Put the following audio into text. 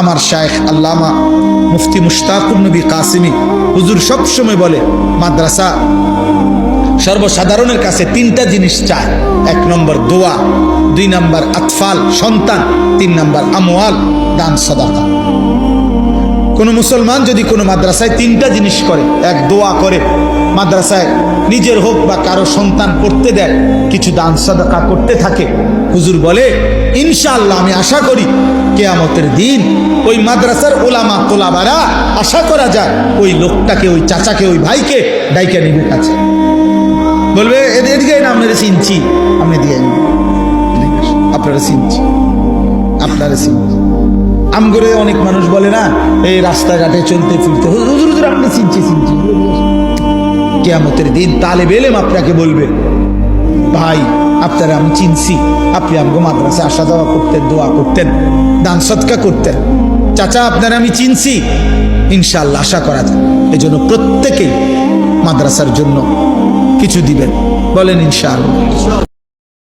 আমার শায়েখ আল্লামা মুফতি মুশতাকুর নবী কাসিমি। হুজুর সবসময় বলে, মাদ্রাসা সর্বসাধারণের কাছে তিনটা জিনিস চায়। এক নম্বর দোয়া, দুই নম্বর আতফাল, সন্তান, তিন নম্বর আমোয়াল দান, সদাকা। কোনো মুসলমান যদি কোনো মাদ্রাসায় তিনটা জিনিস করে, এক দোয়া করে, মাদ্রাসায় নিজের হোক বা কারও সন্তান করতে দেয়, কিছু দান সাদাকা করতে থাকে, হুজুর বলে, ইনশাআল্লাহ, আমি আশা করি কেয়ামতের দিন ওই মাদ্রাসার ওলামা তোলাবারা আশা করা যায় ওই লোকটাকে, ওই চাচাকে, ওই ভাইকে ডাইকে নিবে কাছে। বলবে এদিকে না আপনারা চিনছি। আপনি দিয়ে। আপনারা চিনছি। আপনারা চিনছি। আম করে অনেক মানুষ বলে না, এই রাস্তাঘাটে চলতে ফিরতে হুজুর হুজুর, আপনি চিনছি চিনছি। কেয়ামতের দিন তালে বেলেম আপনাকে বলবে, ভাই, আপনারা আমি চিনছি, আপনি আমাকে মাদ্রাসে আসা যাওয়া করতেন, দোয়া করতেন, দান সৎকা করতেন। চাচা, আপনারা আমি চিনছি। ইনশাল্লাহ আশা করা যায়। এই জন্য প্রত্যেকেই মাদ্রাসার জন্য কিছু দিবেন। বলেন ইনশাআল্লাহ।